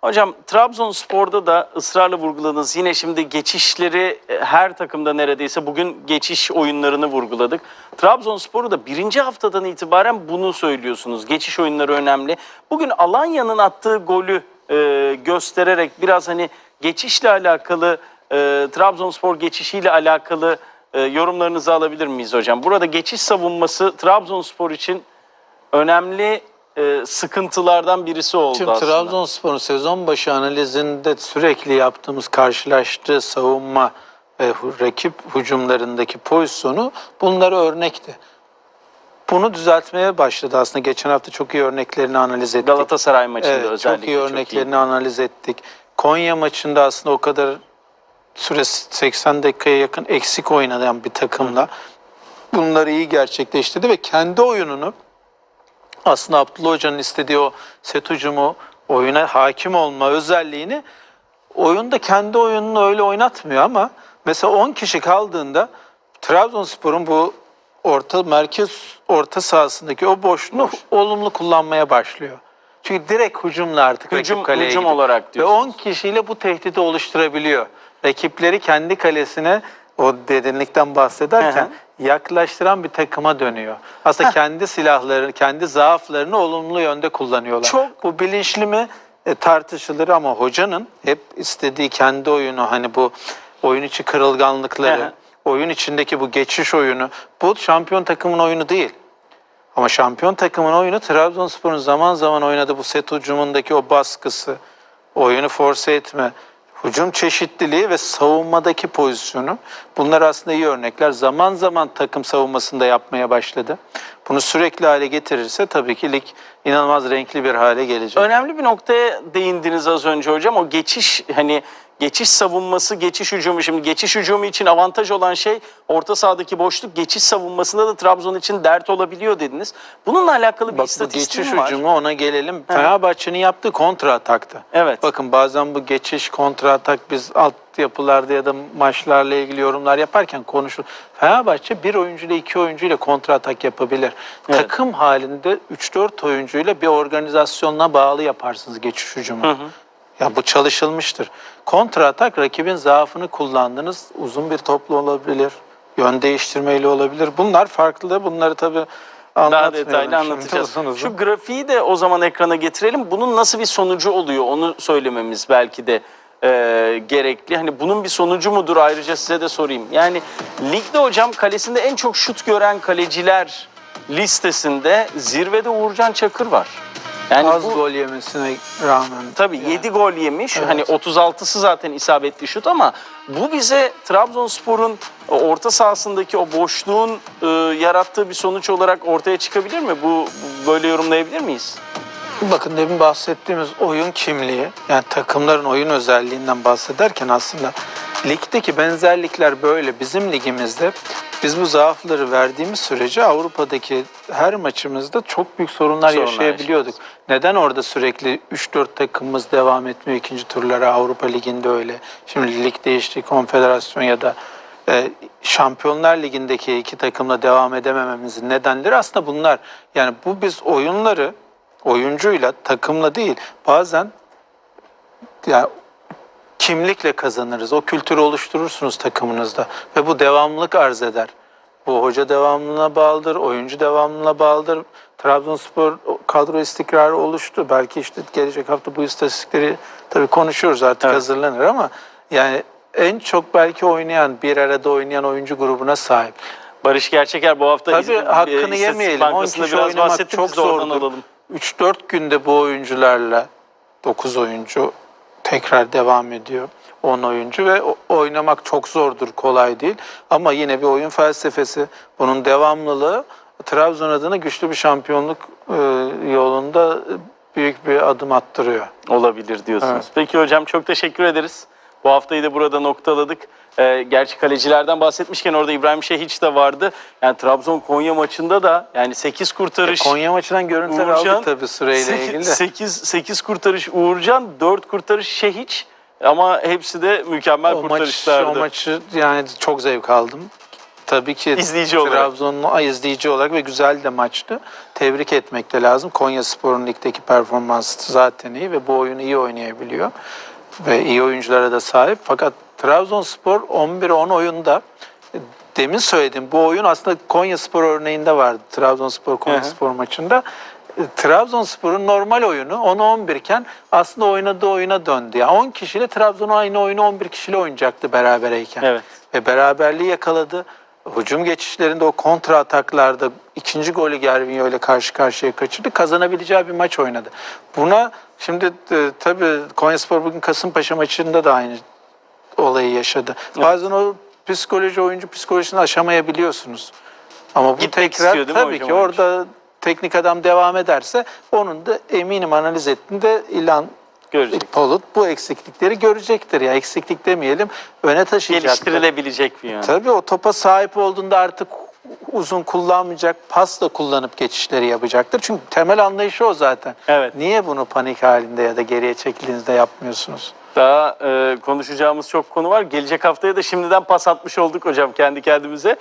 Hocam Trabzonspor'da da ısrarla vurguladınız. Yine şimdi geçişleri e, her takımda neredeyse bugün geçiş oyunlarını vurguladık. Trabzonspor'u da birinci haftadan itibaren bunu söylüyorsunuz. Geçiş oyunları önemli. Bugün Alanya'nın attığı golü e, göstererek biraz hani geçişle alakalı, e, Trabzonspor geçişiyle alakalı e, yorumlarınızı alabilir miyiz hocam? Burada geçiş savunması Trabzonspor için önemli e, sıkıntılardan birisi oldu Şimdi aslında. Trabzonspor'un sezon başı analizinde sürekli yaptığımız karşılaştığı savunma ve rakip hücumlarındaki pozisyonu bunlara örnekti. Bunu düzeltmeye başladı aslında. Geçen hafta çok iyi örneklerini analiz ettik. Galatasaray maçında Evet, özellikle çok iyi örneklerini analiz ettik. Konya maçında aslında o kadar süre 80 dakikaya yakın eksik oynayan bir takımla bunları iyi gerçekleştirdi ve kendi oyununu aslında Abdullah Hoca'nın istediği o set hücumu oyuna hakim olma özelliğini oyunda kendi oyununu öyle oynatmıyor ama mesela 10 kişi kaldığında Trabzonspor'un bu orta merkez orta sahasındaki o boşluğu olumlu kullanmaya başlıyor. Çünkü direkt hücumla artık Hücum- rakip kaleye hücum olarak Ve diyorsunuz. 10 kişiyle bu tehdidi oluşturabiliyor. Rakipleri kendi kalesine o derinlikten bahsederken yaklaştıran bir takıma dönüyor. Aslında kendi silahlarını, kendi zaaflarını olumlu yönde kullanıyorlar. Çok- Bu bilinçli mi E, tartışılır ama hocanın hep istediği kendi oyunu hani bu oyun içi Hı kırılganlıkları, hı. oyun içindeki bu geçiş oyunu bu şampiyon takımın oyunu değil. Ama şampiyon takımın oyunu Trabzonspor'un zaman zaman oynadığı bu set hücumundaki o baskısı, oyunu force etme, hücum çeşitliliği ve savunmadaki pozisyonu. Bunlar aslında iyi örnekler. Zaman zaman takım savunmasında yapmaya başladı. Bunu sürekli hale getirirse tabii ki lig inanılmaz renkli bir hale gelecek. Önemli bir noktaya değindiniz az önce hocam. O geçiş hani geçiş savunması, geçiş hücumu. Şimdi geçiş hücumu için avantaj olan şey orta sahadaki boşluk. Geçiş savunmasında da Trabzon için dert olabiliyor dediniz. Bununla alakalı bir Bak bu istatistiğim geçiş var. hücumu ona gelelim. Fenerbahçe'nin yaptığı kontra ataktı. Evet. Bakın bazen bu geçiş kontra atak biz altyapılarda ya da maçlarla ilgili yorumlar yaparken konuşur. Fenerbahçe bir oyuncuyla iki oyuncuyla kontra atak yapabilir. Evet. Takım halinde 3-4 oyuncuyla bir organizasyonuna bağlı yaparsınız geçiş hücumu. Ya bu çalışılmıştır. Kontra atak rakibin zaafını kullandınız. Uzun bir toplu olabilir. Yön değiştirmeyle olabilir. Bunlar farklı. Bunları tabii Daha detaylı anlatacağız. uzun uzun. Şu grafiği de o zaman ekrana getirelim. Bunun nasıl bir sonucu oluyor onu söylememiz belki de e, gerekli. Hani bunun bir sonucu mudur ayrıca size de sorayım. Yani ligde hocam kalesinde en çok şut gören kaleciler listesinde zirvede Uğurcan Çakır var. Yani Az bu, gol yemesine rağmen. Tabii Yani 7 gol yemiş. Evet. Hani 36'sı zaten isabetli şut ama bu bize Trabzonspor'un orta sahasındaki o boşluğun e, yarattığı bir sonuç olarak ortaya çıkabilir mi? Bu böyle yorumlayabilir miyiz? Bakın demin bahsettiğimiz oyun kimliği, yani takımların oyun özelliğinden bahsederken aslında ligdeki benzerlikler böyle. Bizim ligimizde biz bu zaafları verdiğimiz sürece Avrupa'daki her maçımızda çok büyük sorunlar, Sorunlar yaşayabiliyorduk. Neden orada sürekli 3-4 takımımız devam etmiyor ikinci turlara Avrupa Ligi'nde öyle. Şimdi lig değişti, konfederasyon ya da e, Şampiyonlar Ligi'ndeki iki takımla devam edemememizin nedenleri aslında bunlar. Yani bu biz oyunları oyuncuyla, takımla değil bazen ya kimlikle kazanırız. O kültürü oluşturursunuz takımınızda ve bu devamlılık arz eder. Bu hoca devamlılığına bağlıdır, oyuncu devamlılığına bağlıdır. Trabzonspor kadro istikrarı oluştu. Belki işte gelecek hafta bu istatistikleri tabii konuşuyoruz artık Evet. hazırlanır ama yani en çok belki oynayan, bir arada oynayan oyuncu grubuna sahip. Barış Gerçeker bu hafta Tabii İz- hakkını İstatistik yemeyelim. 10 Bankası'nda kişi biraz oynamak çok zordur. alalım. 3-4 günde bu oyuncularla 9 oyuncu tekrar devam ediyor. 10 oyuncu ve oynamak çok zordur, kolay değil. Ama yine bir oyun felsefesi, bunun devamlılığı Trabzon adına güçlü bir şampiyonluk e, yolunda büyük bir adım attırıyor. Olabilir diyorsunuz. Evet. Peki hocam çok teşekkür ederiz. Bu haftayı da burada noktaladık. Ee, gerçi kalecilerden bahsetmişken orada İbrahim Şehiç de vardı. Yani Trabzon Konya maçında da yani 8 kurtarış. Konya maçından görüntüler Uğurcan, aldık tabii süreyle ilgili de. 8, 8 kurtarış Uğurcan, 4 kurtarış Şehiç. Ama hepsi de mükemmel O, maç, kurtarışlardı. o maçı yani çok zevk aldım. Tabii ki İzleyici olarak. Trabzonlu izleyici olarak ve güzel de maçtı. Tebrik etmek de lazım. Konya Spor'un ligdeki performansı zaten iyi ve bu oyunu iyi oynayabiliyor. Ve iyi oyunculara da sahip. Fakat Trabzonspor 11-10 oyunda e, demin söyledim bu oyun aslında Konya Spor örneğinde vardı. Trabzonspor Konya. Spor maçında. E, Trabzonspor'un normal oyunu 10-11 iken aslında oynadığı oyuna döndü. Yani 10 kişiyle Trabzon aynı oyunu 11 kişiyle oynayacaktı berabereyken Evet. ve beraberliği yakaladı. Hücum geçişlerinde o kontra ataklarda ikinci golü Gervinho ile karşı karşıya kaçırdı. Kazanabileceği bir maç oynadı. Buna şimdi e, tabii Konyaspor bugün Kasımpaşa maçında da aynı olayı yaşadı. Bazen o psikoloji oyuncu psikolojisini aşamayabiliyorsunuz. Ama bu Gitmek tekrar istiyor tabii ki orada teknik adam devam ederse onun da eminim analiz ettiğinde ilan Göreceğiz. Polut bu eksiklikleri görecektir ya eksiklik demeyelim öne taşıyacaktır. Geliştirilebilecek bir yön. Tabii o topa sahip olduğunda artık uzun kullanmayacak, pas da kullanıp geçişleri yapacaktır. Çünkü temel anlayışı o zaten. Evet. Niye bunu panik halinde ya da geriye çekildiğinizde yapmıyorsunuz? Daha e, konuşacağımız çok konu var. Gelecek haftaya da şimdiden pas atmış olduk hocam kendi kendimize.